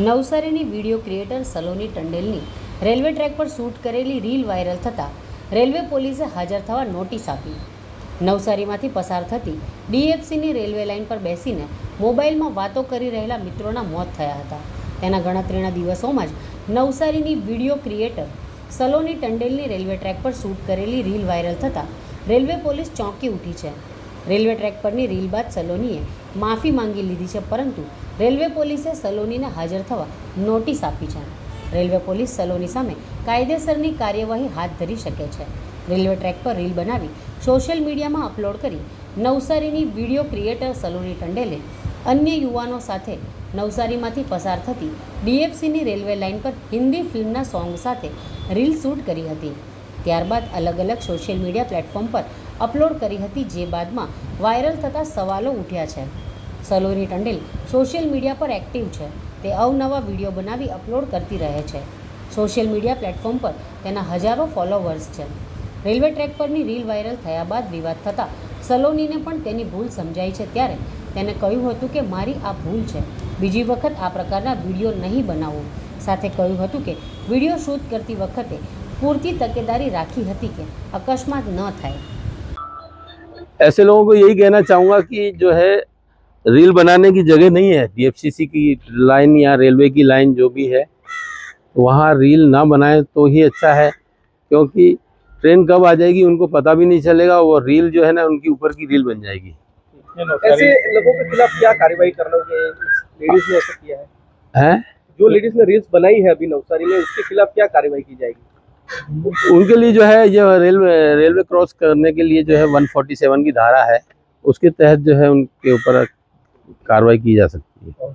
નવસારીની video creator Saloni ટંડેલની railway track પર shoot કરેલી રીલ વાયરલ થતાં રેલવે પોલીસે હાજર થવા નોટિસ આપી. નવસારીમાંથી પસાર થતી ડીએફસીની રેલવે લાઇન પર બેસીને મોબાઈલમાં વાતો કરી રહેલા મિત્રોના મોત થયા હતા. તેના ગણતરીના દિવસોમાં જ નવસારીની વીડિયો ક્રિએટર સલોની ટંડેલની રેલવે ટ્રેક પર શૂટ કરેલી રીલ વાયરલ થતાં રેલવે પોલીસ ચોંકી ઉઠી છે. રેલવે ટ્રેક પરની રીલ બાદ સલોનીએ માફી માંગી લીધી છે, પરંતુ રેલવે પોલીસે સલોનીને હાજર થવા નોટિસ આપી છે. રેલવે પોલીસ સલોની સામે કાયદેસરની કાર્યવાહી હાથ ધરી શકે છે. રેલવે ટ્રેક પર રીલ બનાવી સોશિયલ મીડિયામાં અપલોડ કરી નવસારીની વીડિયો ક્રિએટર સલોની ટંડેલે અન્ય યુવાનો સાથે નવસારીમાંથી પસાર થતી ડીએફસીની રેલવે લાઇન પર હિન્દી ફિલ્મના સોંગ સાથે રીલ શૂટ કરી હતી. ત્યારબાદ અલગ અલગ સોશિયલ મીડિયા પ્લેટફોર્મ પર અપલોડ કરી હતી, જે બાદમાં વાયરલ થતા સવાલો ઉઠ્યા છે. સલોની ટંડેલ સોશિયલ મીડિયા પર એક્ટિવ છે. તે અવનવા વીડિયો બનાવી અપલોડ કરતી રહે છે. સોશિયલ મીડિયા પ્લેટફોર્મ પર તેના હજારો ફોલોવર્સ છે. રેલવે ટ્રેક પરની રીલ વાયરલ થયા બાદ વિવાદ થતાં સલોનીને પણ તેની ભૂલ સમજાઈ છે. ત્યારે તેને કહ્યું હતું કે, મારી આ ભૂલ છે. બીજી વખત આ પ્રકારના વીડિયો નહીં બનાવવું સાથે કહ્યું હતું કે, વીડિયો શૂટ કરતી વખતે પૂરતી તકેદારી રાખી હતી કે અકસ્માત ન થાય ऐसे लोगों को यही कहना चाहूँगा कि जो है रील बनाने की जगह नहीं है डीएफसीसी की लाइन या रेलवे की लाइन जो भी है वहाँ रील ना बनाए तो ही अच्छा है क्योंकि ट्रेन कब आ जाएगी उनको पता भी नहीं चलेगा वो रील जो है ना उनकी ऊपर की रील बन जाएगी ऐसे लोगों के खिलाफ क्या कार्रवाई करना होगी लेडीज ने ऐसा किया है हैं जो लेडीज ने रील्स बनाई है अभी नवसारी में उसके खिलाफ क्या कार्रवाई की जाएगी उनके लिए जो है, ये रेलवे रेलवे क्रॉस करने के लिए जो है 147 की धारा है। उसके तहत जो है उनके ऊपर कार्रवाई की जा सकती है।